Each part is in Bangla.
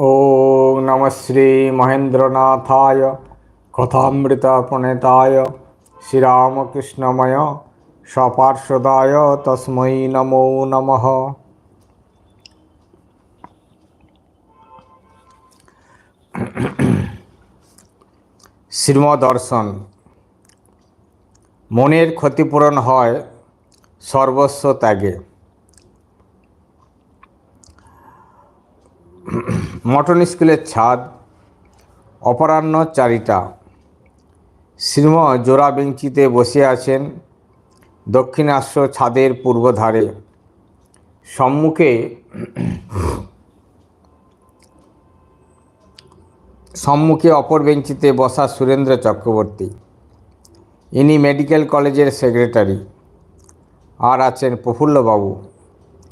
ॐ नमः श्रीमहेन्द्रनाथाय कथामृतप्रणेताय श्रीरामकृष्णमय सपार्षदाय तस्मै नमो नमः শ্রীমদর্শন মনের ক্ষতিপূরণ হয় সর্বস্ব ত্যাগে মটন স্কুলের ছাদ, অপরাহ্ন চারিটা। শ্রীম জোড়া বেঞ্চিতে বসে আছেন দক্ষিণাস্য ছাদের পূর্বধারে। সম্মুখে সম্মুখে অপর বেঞ্চিতে বসা সুরেন্দ্র চক্রবর্তী। ইনি মেডিকেল কলেজের সেক্রেটারি। আর আছেন প্রফুল্লবাবু।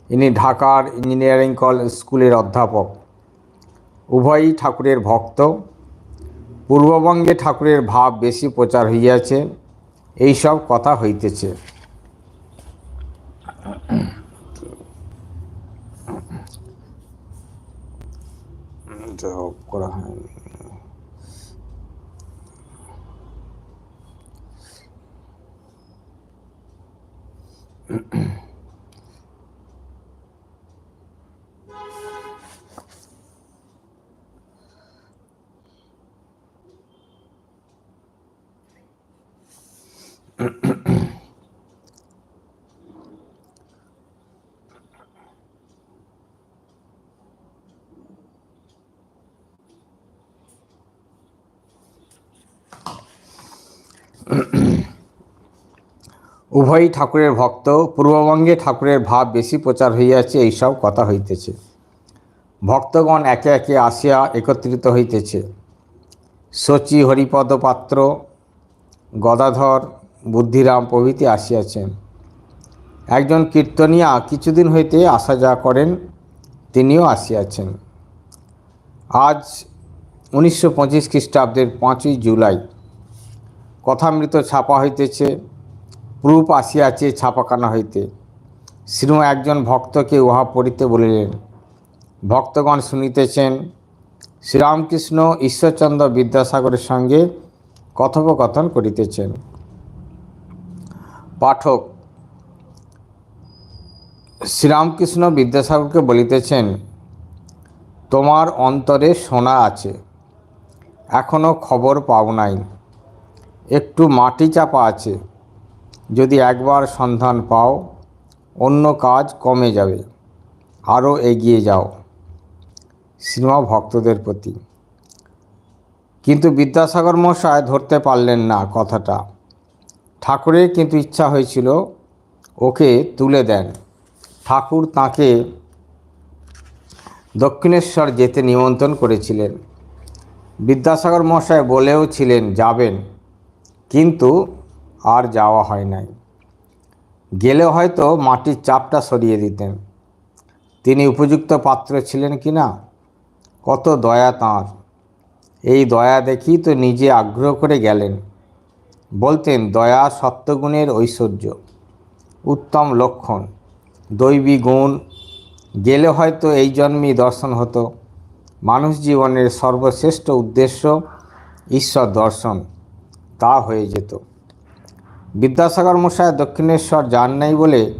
ইনি ঢাকার ইঞ্জিনিয়ারিং কলেজ স্কুলের অধ্যাপক। উভয়ই ঠাকুরের ভক্ত। পূর্ববঙ্গে ঠাকুরের ভাব বেশি প্রচার হইয়াছে এই সব কথা হইতেছে। করা হয়নি। উভয়ই ঠাকুরের ভক্ত, পূর্ববঙ্গে ঠাকুরের ভাব বেশি প্রচার হইয়াছে, এইসব কথা হইতেছে। ভক্তগণ একে একে আসিয়া একত্রিত হইতেছে। শচী হরিপদ পাত্র, গদাধর, বুদ্ধিরাম প্রভৃতি আসিয়াছেন। একজন কীর্তনিয়া কিছুদিন হইতে আসা যা করেন, তিনিও আসিয়াছেন। আজ উনিশশো পঁচিশ খ্রিস্টাব্দের পাঁচই জুলাই। কথামৃত ছাপা হইতেছে। প্রুপ আসিয়াছে ছাপাখানা হইতে। শ্রীম একজন ভক্তকে উহা পড়িতে বলিলেন, ভক্তগণ শুনিতেছেন, শ্রীরামকৃষ্ণ ঈশ্বরচন্দ্র বিদ্যাসাগরের সঙ্গে কথোপকথন করিতেছেন। পাঠক, শ্রীরামকৃষ্ণ বিদ্যাসাগরকে বলিতেছেন, তোমার অন্তরে সোনা আছে এখনও খবর পাও নাই, একটু মাটি চাপা আছে যদি একবার সন্ধান পাও, অন্য কাজ কমে যাবে। আরও এগিয়ে যাও। সিনেমা ভক্তদের প্রতি। কিন্তু বিদ্যাসাগর মশায় ধরতে পারলেন না কথাটা। ঠাকুরের কিন্তু ইচ্ছা হয়েছিল, ওকে তুলে দেন। ঠাকুর তাকে দক্ষিণেশ্বর যেতে নিমন্ত্রণ করেছিলেন। বিদ্যাসাগর মশায় বলেও ছিলেন যাবেন। কিন্তু আর যাওয়া হয় নাই। গেলে হয়তো মাটির চাপটা সরিয়ে দিতেন। তিনি উপযুক্ত পাত্র ছিলেন কি না? কত দয়া তাঁর। এই দয়া দেখি তো নিজে আগ্রহ করে গেলেন। বলতেন, দয়া সত্যগুণের ঐশ্বর্য, উত্তম লক্ষণ, দৈবী গুণ। গেলে হয়তো এই জন্মেই দর্শন হতো। মানুষ জীবনের সর্বশ্রেষ্ঠ উদ্দেশ্য ঈশ্বর দর্শন। তা হয়ে যেত। বিদ্যাসাগর মশাই দক্ষিণেশ্বর যান নাই বলে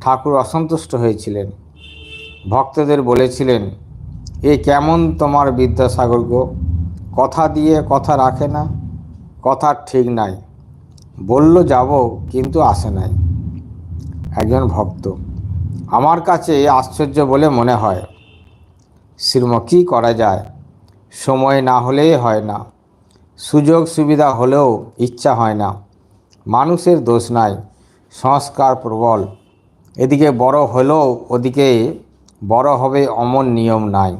ঠাকুর অসন্তুষ্ট হয়েছিলেন। ভক্তদের বলেছিলেন, এ কেমন তোমার বিদ্যাসাগর গো? কথা দিয়ে কথা রাখে না, কথা ঠিক নাই। বলল যাব, কিন্তু আসে নাই। একজন ভক্ত, আমার কাছে আশ্চর্য বলে মনে হয়। শ্রীম, কী করা যায়? সময় না হলেই হয় না। সুযোগ সুবিধা হলেও ইচ্ছা হয় না। মানুষের দোষ নাই, সংস্কার প্রবল। এদিকে বড় হলেও ওদিকে বড় হবে অমন নিয়ম নাই।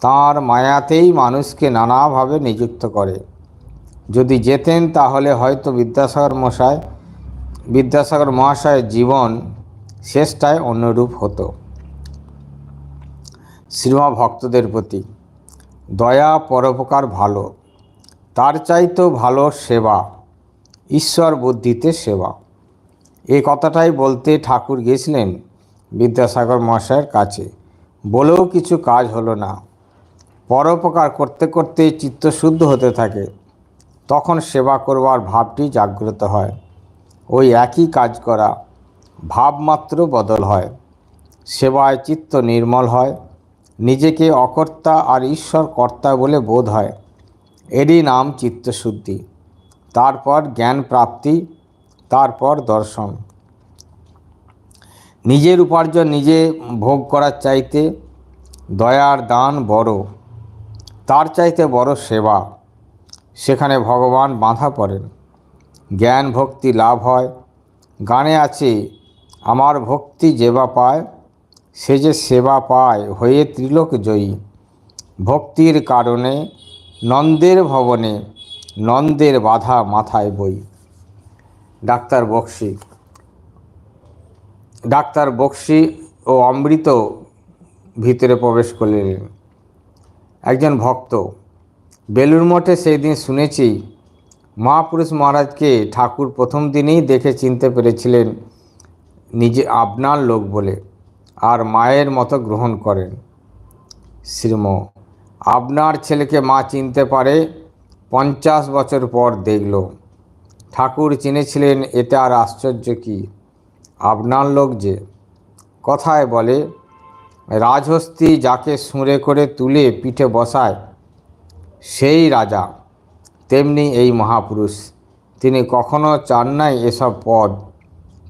তাঁর মায়াতেই মানুষকে নানাভাবে নিযুক্ত করে। যদি যেতেন তাহলে হয়তো বিদ্যাসাগর মশায় বিদ্যাসাগর মহাশয়ের জীবন শেষটায় অন্যরূপ হতো। শ্রীমা ভক্তদের প্রতি, দয়া পরোপকার ভালো, তার চাইতেও ভালো সেবা। ঈশ্বর বুদ্ধিতে সেবা। এই কথাটাই বলতে ঠাকুর গেছিলেন বিদ্যাসাগর মহাশয়ের কাছে। বলেও কিছু কাজ হলো না। পরোপকার করতে করতে চিত্তশুদ্ধ হতে থাকে। তখন সেবা করবার ভাবটি জাগ্রত হয়। ওই একই কাজ করা ভাবমাত্র বদল হয়। সেবায় চিত্ত নির্মল হয়। নিজেকে অকর্তা আর ঈশ্বর কর্তা বলে বোধ হয়। এরই নাম চিত্তশুদ্ধি। তারপর জ্ঞান প্রাপ্তি, তারপর দর্শন। নিজের উপার্জন নিজে ভোগ করার চাইতে দয়ার দান বড়, তার চাইতে বড় সেবা। সেখানে ভগবান বাঁধা পড়েন। জ্ঞান ভক্তি লাভ হয়। গানে আছে, আমার ভক্তি যেবা পায়, সে যে সেবা পায়, হয়ে ত্রিলোক জয়ী। ভক্তির কারণে, নন্দের ভবনে নন্দের বাধা মাথায় বই। ডাক্তার বক্সি। ডাক্তার বক্সি ও অমৃত ভিতরে প্রবেশ করলেন। একজন ভক্ত। বেলুর মঠে সেই দিন শুনেছি মহাপুরুষ মহারাজকে ঠাকুর প্রথম দিনেই দেখে চিনতে পেরেছিলেন নিজে আপনার লোক বলে আর মায়ের মতো গ্রহণ করেন। শ্রীম আপনার ছেলেকে মা চিনতে পারে পঞ্চাশ বছর পর দেখল। ঠাকুর চিনেছিলেন এতে আর আশ্চর্য কি? আপনার লোক যে। কথায় বলে, রাজহস্তি যাকে সুঁড়ে করে তুলে পিঠে বসায়, সেই রাজা। তেমনি এই মহাপুরুষ। তিনি কখনো চান নাই এসব পদ,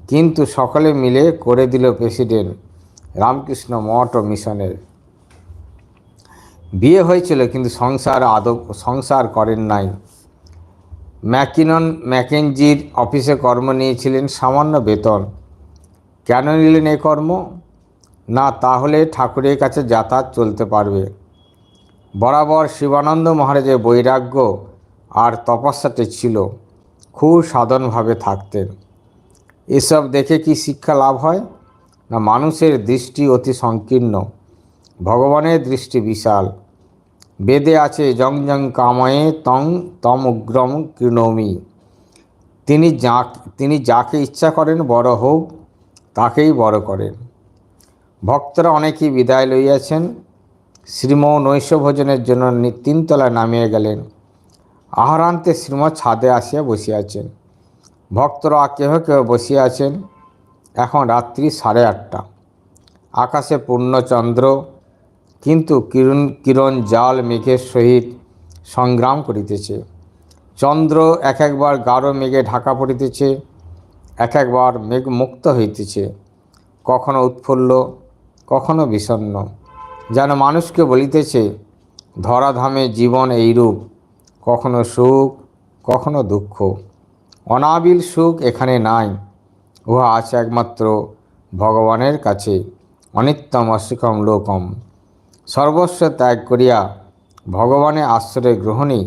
কিন্তু সকলে মিলে করে দিল প্রেসিডেন্ট রামকৃষ্ণ মঠ ও মিশনের। বিয়ে হয়েছিল কিন্তু সংসার আদৌ সংসার করেন নাই। ম্যাকিনন ম্যাকেনজির অফিসে কর্ম নিয়েছিলেন সামান্য বেতন। কেন নিলেন এ কর্ম? না, তাহলে ঠাকুরের কাছে যাতায়াত চলতে পারবে। বরাবর শিবানন্দ মহারাজের বৈরাগ্য আর তপস্যাতে ছিল, খুব সাধনভাবে থাকতেন। এসব দেখে কি শিক্ষা লাভ হয়? না, মানুষের দৃষ্টি অতি সংকীর্ণ। ভগবানের দৃষ্টি বিশাল। বেদে আছে, জং জং কাময়ে তং তম উগ্রম কৃণমি। তিনি যা তিনি যাকে ইচ্ছা করেন বড় হোক, তাকেই বড় করেন। ভক্তরা অনেকেই বিদায় লইয়াছেন। শ্রীম নৈশ ভোজনের জন্য তিনতলায় নামিয়ে গেলেন। আহারান্তে শ্রীম ছাদে আসিয়া বসিয়াছেন। ভক্তরা কেহ কেহ বসিয়া আছেন এখন রাত্রি সাড়ে আটটা। আকাশে পূর্ণচন্দ্র কিন্তু কিরণ কিরণ জাল মেঘের সহিত সংগ্রাম করিতেছে। চন্দ্র এক একবার গাঢ় মেঘে ঢাকা পড়িতেছে, এক একবার মেঘ মুক্ত হইতেছে। কখনো উৎফুল্ল, কখনো বিষণ্ণ যেন মানুষকে বলিতেছে, ধরাধামে জীবন এইরূপ, কখনো সুখ, কখনো দুঃখ। অনাবিল সুখ এখানে নাই, উহা আছে একমাত্র ভগবানের কাছে, অনিত্যম অসুখম লোকম। সর্বস্ব ত্যাগ করিয়া ভগবানের আশ্রয় গ্রহণই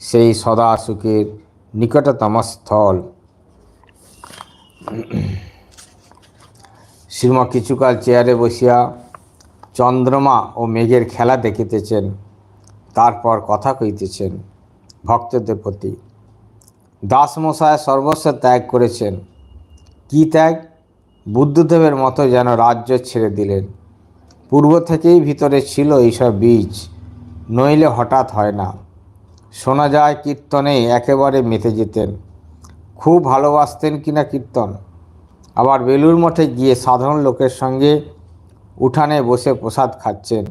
সেই সদা সুখের নিকটতম স্থল শ্রীম কিছুকাল চেয়ারে বসিয়া চন্দ্রমা ও মেঘের খেলা দেখিতেছেন, তারপর কথা কইতেছেন ভক্তদের প্রতি। দাসমশায় সর্বস্ব ত্যাগ করেছেন, কি ত্যাগ? বুদ্ধদেবের মতো যেন রাজ্য ছেড়ে দিলেন। পূর্ব থেকেই ভিতরে ছিল এইসব বীজ। নইলে হঠাৎ হয় না। শোনা যায় কীর্তনে একেবারে মেতে যেতেন। খুব ভালোবাসতেন কিনা কীর্তন। আবার বেলুর মঠে গিয়ে সাধারণ লোকের সঙ্গে উঠানে বসে প্রসাদ খাচ্ছেন।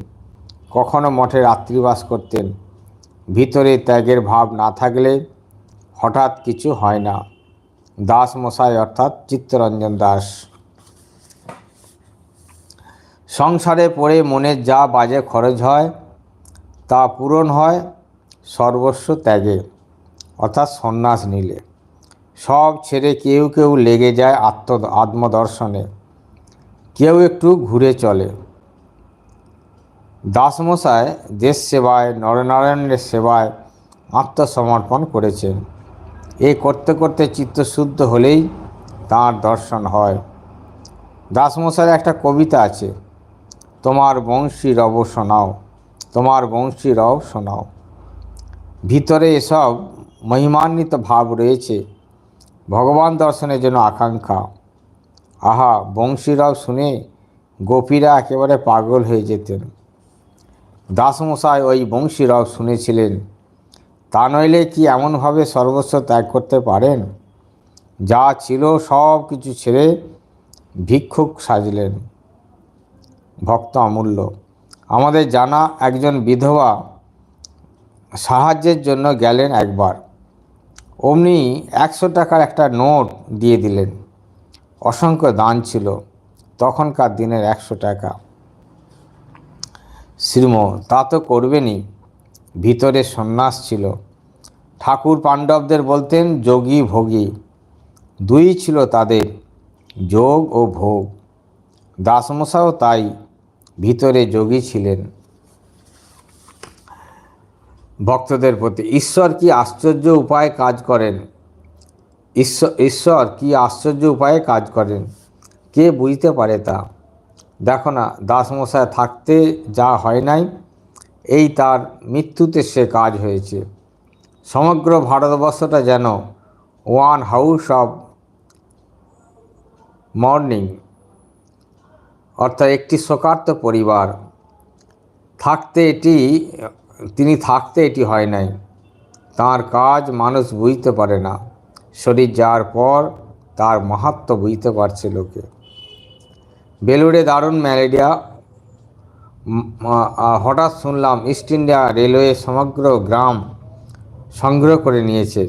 কখনো মঠে রাত্রিবাস করতেন। ভিতরে ত্যাগের ভাব না থাকলে হঠাৎ কিছু হয় না। দাস মশাই অর্থাৎ চিত্তরঞ্জন দাস। সংসারে পড়ে মনের যা বাজে খরচ হয়, তা পূরণ হয়, সর্বস্ব ত্যাগে। অর্থাৎ সন্ন্যাস নিলে। সব ছেড়ে কেউ কেউ লেগে যায় আত্ম, আত্মদর্শনে। কেউ একটু ঘুরে চলে। দাসমশায় দেশ সেবায়, নরনারায়ণের সেবায় আত্মসমর্পণ করেছেন। এ করতে করতে চিত্তশুদ্ধ হলেই তাঁর দর্শন হয়। দাসমশায়ের একটা কবিতা আছে। তোমার বংশী রব শোনাও, তোমার বংশী রব শোনাও। ভিতরে এসব মহিমান্বিত ভাব রয়েছে, ভগবান দর্শনের জন্য আকাঙ্ক্ষা। আহা বংশীরাও শুনে গোপীরা একেবারে পাগল হয়ে যেতেন। দাসমশাই ওই বংশীরাও শুনেছিলেন, তা নইলে কি এমনভাবে সর্বস্ব ত্যাগ করতে পারেন? যা ছিল সব কিছু ছেড়ে ভিক্ষুক সাজলেন। ভক্ত অমূল্য। আমাদের জানা একজন বিধবা সাহায্যের জন্য গেলেন একবার। অমনি একশো টাকার একটা নোট দিয়ে দিলেন। অসংখ্য দান ছিল। তখনকার দিনের একশো টাকা। শ্রীম, তা তো করবেনই। ভিতরে সন্ন্যাস ছিল। ঠাকুর পাণ্ডবদের বলতেন, যোগী ভোগী। দুই ছিল তাদের, যোগ ও ভোগ। দাসমশাও তাই। ভিতরে যোগী ছিলেন। ভক্তদের প্রতি, ঈশ্বর কি আশ্চর্য উপায়ে কাজ করেন? ঈশ্বর ঈশ্বর কি আশ্চর্য উপায়ে কাজ করেন? কে বুঝতে পারে তা? দেখো না, দাসমশায় থাকতে যা হয় নাই, এই তার মৃত্যুতে সে কাজ হয়েছে। সমগ্র ভারতবর্ষটা যেন ওয়ান হাউস অফ মর্নিং। অর্থাৎ একটি শোকার্ত পরিবার। থাকতে এটি, তিনি থাকতে এটি হয় নাই। তার কাজ মানুষ বুঝতে পারে না। শরীর যাওয়ার পর, তার মাহাত্ম বুঝতে পারছে লোকে। বেলুড়ে দারুণ ম্যালেরিয়া। হঠাৎ শুনলাম ইস্ট ইন্ডিয়া রেলওয়ে সমগ্র গ্রাম সংগ্রহ করে নিয়েছে।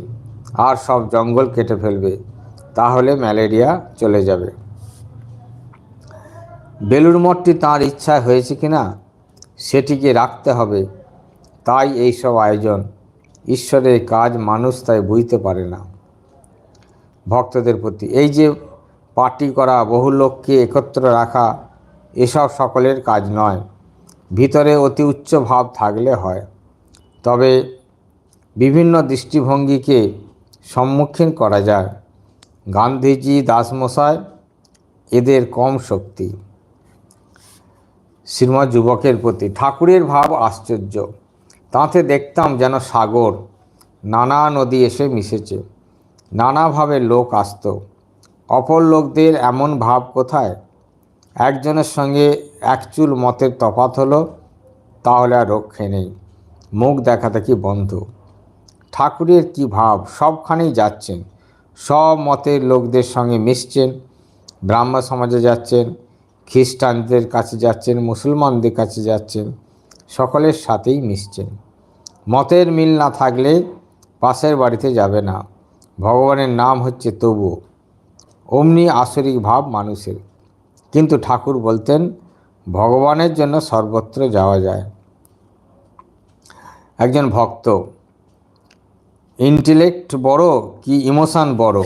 আর সব জঙ্গল কেটে ফেলবে। তাহলে ম্যালেরিয়া চলে যাবে। বেলুর মঠটি তাঁর ইচ্ছা হয়েছে কি না, সেটিকে রাখতে হবে। তাই এই সব আয়োজন। ঈশ্বরের কাজ মানুষ তাই বুঝতে পারে না। ভক্তদের প্রতি এই যে পার্টি করা, বহু লোককে একত্র রাখা, এসব সকলের কাজ নয়। ভিতরে অতি উচ্চ ভাব থাকলে হয়। তবে বিভিন্ন দৃষ্টিভঙ্গিকে সম্মুখীন করা যায়। গান্ধীজি, দাসমশাই, এদের কম শক্তি। শ্রীমৎ যুবকের প্রতি। ঠাকুরের ভাব আশ্চর্য। তাতে দেখতাম যেন সাগর, নানা নদী এসে মিশেছে। নানাভাবে লোক আসত। অপর লোকদের এমন ভাব কোথায়? একজনের সঙ্গে একচুল মতের তফাত হলো, তাহলে আর রক্ষে নেই। মুখ দেখা দেখি বন্ধ? ঠাকুরের কি ভাব? সবখানেই যাচ্ছেন। সব মতের লোকদের সঙ্গে মিশছেন। ব্রাহ্ম সমাজে যাচ্ছেন। খ্রিস্টানদের কাছে যাচ্ছেন, মুসলমানদের কাছে যাচ্ছেন, সকলের সাথেই মিশছেন। মতের মিল না থাকলে পাশের বাড়িতে যাবে না। ভগবানের নাম হচ্ছে তবু। অমনি আসরিক ভাব মানুষের। কিন্তু ঠাকুর বলতেন, ভগবানের জন্য সর্বত্র যাওয়া যায়। একজন ভক্ত, ইন্টেলেক্ট বড় কি ইমোশান বড়?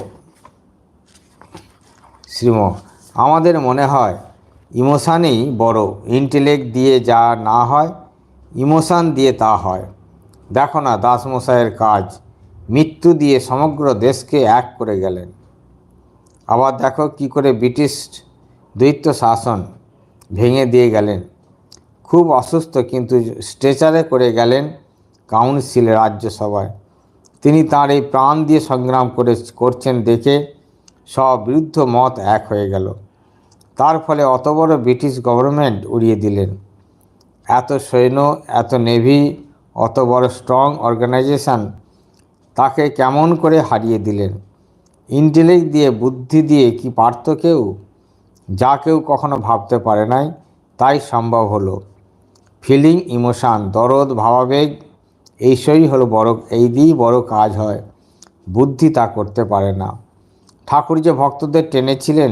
শ্রীম আমাদের মনে হয় ইমোশানই বড়। ইন্টেলেক্ট দিয়ে যা না হয়, ইমোশান দিয়ে তা হয়। দেখো না দাসমশাইয়ের কাজ। মৃত্যু দিয়ে সমগ্র দেশকে এক করে গেলেন। আবার দেখো কি করে ব্রিটিশ দ্বৈত শাসন ভেঙে দিয়ে গেলেন। খুব অসুস্থ কিন্তু স্ট্রেচারে করে গেলেন কাউন্সিলে রাজ্যসভায়। তিনি তার এই প্রাণ দিয়ে সংগ্রাম করে, করছেন দেখে সব বিরুদ্ধ মত এক হয়ে গেল। তার ফলে অত বড় ব্রিটিশ গভর্নমেন্ট উড়িয়ে দিলেন। এত সৈন্য, এত নেভি, অত বড় স্ট্রং অর্গানাইজেশন তাকে কেমন করে হারিয়ে দিলেন? ইন্টেলেক্ট দিয়ে, বুদ্ধি দিয়ে কি পারত কেউ? যা কেউ কখনো ভাবতে পারে নাই, তাই সম্ভব হলো। ফিলিং ইমোশান, দরদ, ভাবাবেগ, এইসবই হলো বড়, এই দিয়েই বড় কাজ হয়। বুদ্ধি তা করতে পারে না। ঠাকুর যে ভক্তদের টেনেছিলেন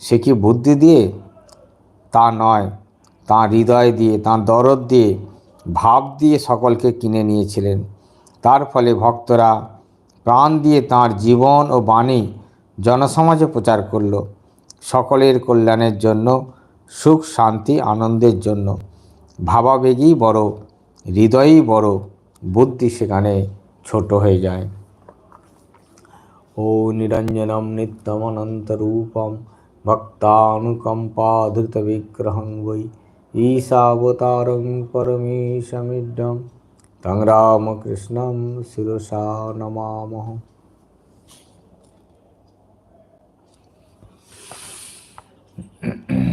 সে কি বুদ্ধি দিয়ে? তা নয়। তাঁর হৃদয় দিয়ে, তাঁর দরদ দিয়ে, ভাব দিয়ে সকলকে কিনে নিয়েছিলেন। তার ফলে ভক্তরা প্রাণ দিয়ে তাঁর জীবন ও বাণী জনসমাজে প্রচার করল। সকলের কল্যাণের জন্য, সুখ, শান্তি, আনন্দের জন্য। ভাবাবেগই বড়, হৃদয়ই বড়, বুদ্ধি সেখানে ছোট হয়ে যায়। ও নিরঞ্জনম নিত্যমনন্তরূপম বৈ ঈশাবতারং পরমেশমিড্ডম তং রামকৃষ্ণম শিরসা নমামহ Mm-hmm.